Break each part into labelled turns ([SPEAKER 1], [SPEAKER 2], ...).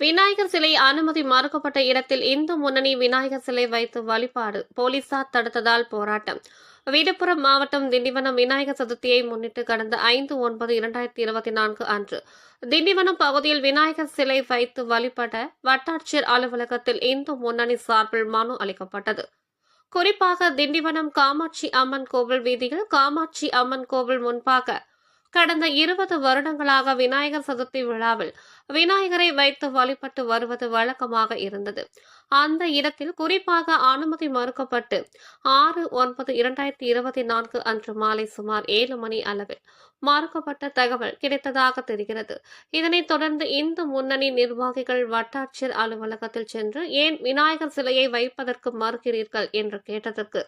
[SPEAKER 1] விநாயகர் சிலை அனுமதி மறுக்கப்பட்ட இடத்தில் இந்து முன்னணி விநாயகர் சிலை வைத்து வழிபாடு. போலீசார் தடுத்ததால் போராட்டம். விழுப்புரம் மாவட்டம் திண்டிவனம் விநாயகர் சதுர்த்தியை முன்னிட்டு கடந்த ஐந்து ஒன்பது இரண்டாயிரத்தி இருபத்தி நான்கு அன்று திண்டிவனம் பகுதியில் விநாயகர் சிலை வைத்து வழிபட வட்டாட்சியர் அலுவலகத்தில் இந்து முன்னணி சார்பில் மனு அளிக்கப்பட்டது. குறிப்பாக திண்டிவனம் காமாட்சி அம்மன் கோவில் வீதியில் காமாட்சி அம்மன் கோவில் முன்பாக கடந்த இருபது வருடங்களாக விநாயகர் சதுர்த்தி விழாவில் விநாயகரை வைத்து வழிபட்டு வருவது வழக்கமாக இருந்தது. அந்த இடத்தில் குறிப்பாக அனுமதி மறுக்கப்பட்டு ஆறு ஒன்பது இரண்டாயிரத்தி இருபத்தி நான்கு அன்று மாலை சுமார் ஏழு மணி அளவில் மறுக்கப்பட்ட தகவல் கிடைத்ததாக தெரிகிறது. இதனைத் தொடர்ந்து இந்து முன்னணி நிர்வாகிகள் வட்டாட்சியர் அலுவலகத்தில் சென்று ஏன் விநாயகர் சிலையை வைப்பதற்கு மறுக்கிறீர்கள் என்று கேட்டதற்கு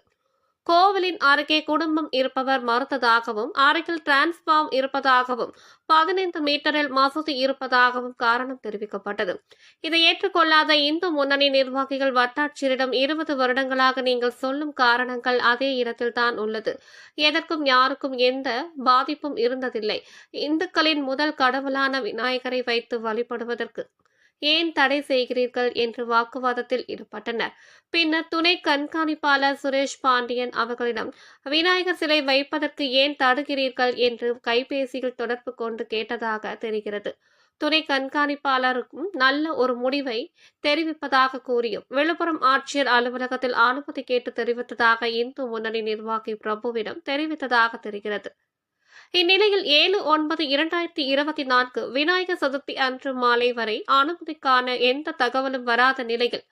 [SPEAKER 1] கோவிலின் அருகே குடும்பம் இருப்பவர் மறுத்ததாகவும் அருகில் டிரான்ஸ்பார்ம் இருப்பதாகவும் பதினைந்து மீட்டரில் மசூதி இருப்பதாகவும் காரணம் தெரிவிக்கப்பட்டது. இதை ஏற்றுக்கொள்ளாத இந்து முன்னணி நிர்வாகிகள் வட்டாட்சியரிடம் இருபது வருடங்களாக நீங்கள் சொல்லும் காரணங்கள் அதே இடத்தில் தான் உள்ளது. எதற்கும் யாருக்கும் எந்த பாதிப்பும் இருந்ததில்லை. இந்துக்களின் முதல் கடவுளான விநாயகரை வைத்து வழிபடுவதற்கு ஏன் தடை செய்கிறீர்கள் என்று வாக்குவாதத்தில் ஈடுபட்டனர் பின்னர் துணை கண்காணிப்பாளர் சுரேஷ் பாண்டியன் அவர்களிடம் விநாயகர் சிலை வைப்பதற்கு ஏன் தடுகிறீர்கள் என்று கைபேசியில் தொடர்பு கொண்டு கேட்டதாக தெரிகிறது. துணை கண்காணிப்பாளருக்கும் நல்ல ஒரு முடிவை தெரிவிப்பதாக கூறியும் விழுப்புரம் ஆட்சியர் அலுவலகத்தில் அனுமதி கேட்டு தெரிவித்ததாக இந்து முன்னணி நிர்வாகி பிரபுவிடம் தெரிவித்ததாக தெரிகிறது. இந்நிலையில் ஏழு ஒன்பது இரண்டாயிரத்தி இருபத்தி நான்கு விநாயகர் சதுர்த்தி அன்று மாலை வரை அனுமதிக்கான எந்த தகவலும் வராத நிலையில்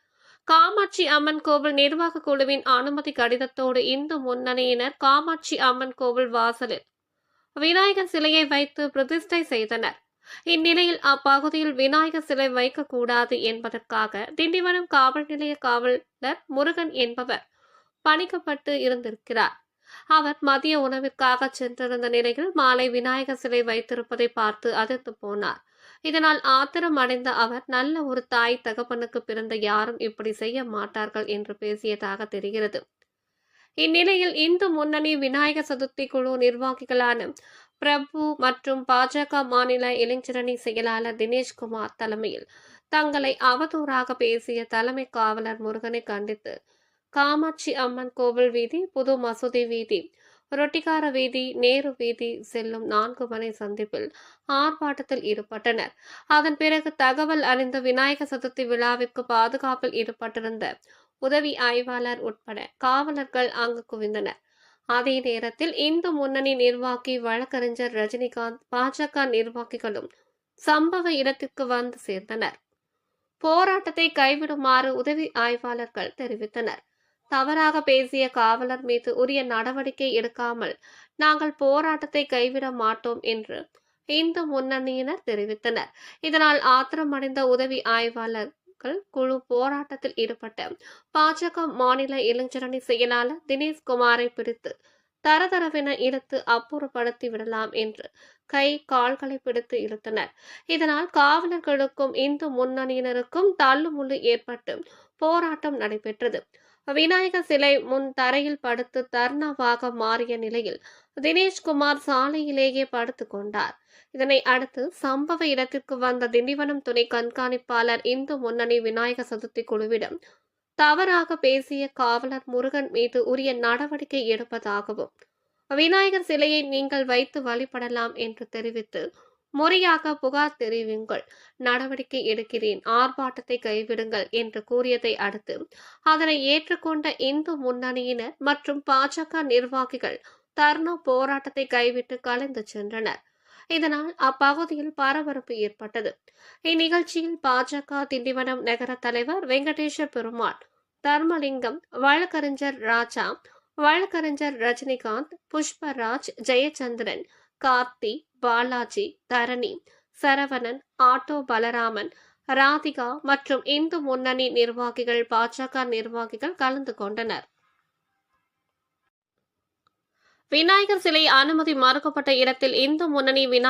[SPEAKER 1] காமாட்சி அம்மன் கோவில் நிர்வாக குழுவின் அனுமதி கடிதத்தோடு இந்து முன்னணியினர் காமாட்சி அம்மன் கோவில் வாசலில் விநாயகர் சிலையை வைத்து பிரதிஷ்டை செய்தனர். இந்நிலையில் அப்பகுதியில் விநாயகர் சிலை வைக்கக்கூடாது என்பதற்காக திண்டிவனம் காவல் நிலைய காவலர் முருகன் என்பவர் பணிக்கப்பட்டு இருந்திருக்கிறார். அவர் மதிய உணவிற்காக சென்றிருந்த நிலையில் மாலை விநாயகர் சிலை வைத்திருப்பதை பார்த்து அதிர்ந்து போனார். இதனால் ஆத்திரம் அடைந்த அவர் நல்ல ஒரு தாய் தகப்பனுக்கு பிறந்த யாரும் இப்படி செய்ய மாட்டார்கள் என்று பேசியதாக தெரிகிறது. இந்நிலையில் இந்து முன்னணி விநாயகர் சதுர்த்தி குழு நிர்வாகிகளான பிரபு மற்றும் பாஜக மாநில இளைஞரணி செயலாளர் தினேஷ்குமார் தலைமையில் தங்களை அவதூறாக பேசிய தலைமை காவலர் முருகனை கண்டித்து காமாட்சி அம்மன் கோவில் வீதி புது மசூதி வீதி ரொட்டிக்கார வீதி நேரு வீதி செல்லும் நான்கு மணி சந்திப்பில் ஆர்ப்பாட்டத்தில் ஈடுபட்டனர். அதன் பிறகு தகவல் அறிந்த விநாயகர் சதுர்த்தி விழாவிற்கு பாதுகாப்பில் ஈடுபட்டிருந்த உதவி ஆய்வாளர் உட்பட காவலர்கள் அங்கு குவிந்தனர். அதே நேரத்தில் இந்து முன்னணி நிர்வாகி வழக்கறிஞர் ரஜினிகாந்த் பாஜக நிர்வாகிகளும் சம்பவ இடத்திற்கு வந்து சேர்ந்தனர். போராட்டத்தை கைவிடுமாறு உதவி ஆய்வாளர்கள் தெரிவித்தனர். தவறாக பேசிய காவலர் மீது உரிய நடவடிக்கை எடுக்காமல் நாங்கள் போராட்டத்தை கைவிட மாட்டோம் என்று இந்து முன்னணியினர் தெரிவித்தனர். இதனால் ஆத்திரமடைந்த உதவி ஆய்வாளர்கள் குழு போராட்டத்தில் ஈடுபட்ட பாஜக மாநில இளைஞரணி செயலாளர் தினேஷ் குமாரை பிடித்து தரதரவென இழுத்து அப்புறப்படுத்தி விடலாம் என்று கை கால்களை பிடித்து இழுத்தனர். இதனால் காவலர்களுக்கும் இந்து முன்னணியினருக்கும் தள்ளுமுள்ளு ஏற்பட்டு போராட்டம் நடைபெற்றது. விநாயகர் சிலை முன் தரையில் படுத்து தர்ணவாக மாறிய நிலையில் தினேஷ்குமார் சாலையிலேயே படுத்து கொண்டார். இதனை அடுத்து சம்பவ இடத்திற்கு வந்த திண்டிவனம் துணை கண்காணிப்பாளர் இந்து முன்னணி விநாயகர் சதுர்த்தி குழுவிடம் தவறாக பேசிய காவலர் முருகன் மீது உரிய நடவடிக்கை எடுப்பதாகவும் விநாயகர் சிலையை நீங்கள் வைத்து வழிபடலாம் என்று தெரிவித்து முறையாக புகார் தெரிவிங்கள் நடவடிக்கை எடுக்கிறேன். ஆர்ப்பாட்டத்தை கைவிடுங்கள் என்று கூறியதை அடுத்து அதனை ஏற்றுக்கொண்ட இந்து முன்னணியினர் மற்றும் பாஜக நிர்வாகிகள் தர்ணா போராட்டத்தை கைவிட்டு கலைந்து சென்றனர். இதனால் அப்பகுதியில் பரபரப்பு ஏற்பட்டது. இந்நிகழ்ச்சியில் பாஜக திண்டிவனம் நகர தலைவர் வெங்கடேஷ பெருமாள் தர்மலிங்கம் வழக்கறிஞர் ராஜா வழக்கறிஞர் ரஜினிகாந்த் புஷ்பராஜ் ஜெயச்சந்திரன் கார்த்தி பாலாஜி தரணி சரவணன் ஆட்டோ பலராமன் ராதிகா மற்றும் இந்து முன்னணி நிர்வாகிகள் பாஜக நிர்வாகிகள் கலந்து கொண்டனர். விநாயகர் சிலை அனுமதி மறுக்கப்பட்ட இடத்தில் இந்து முன்னணி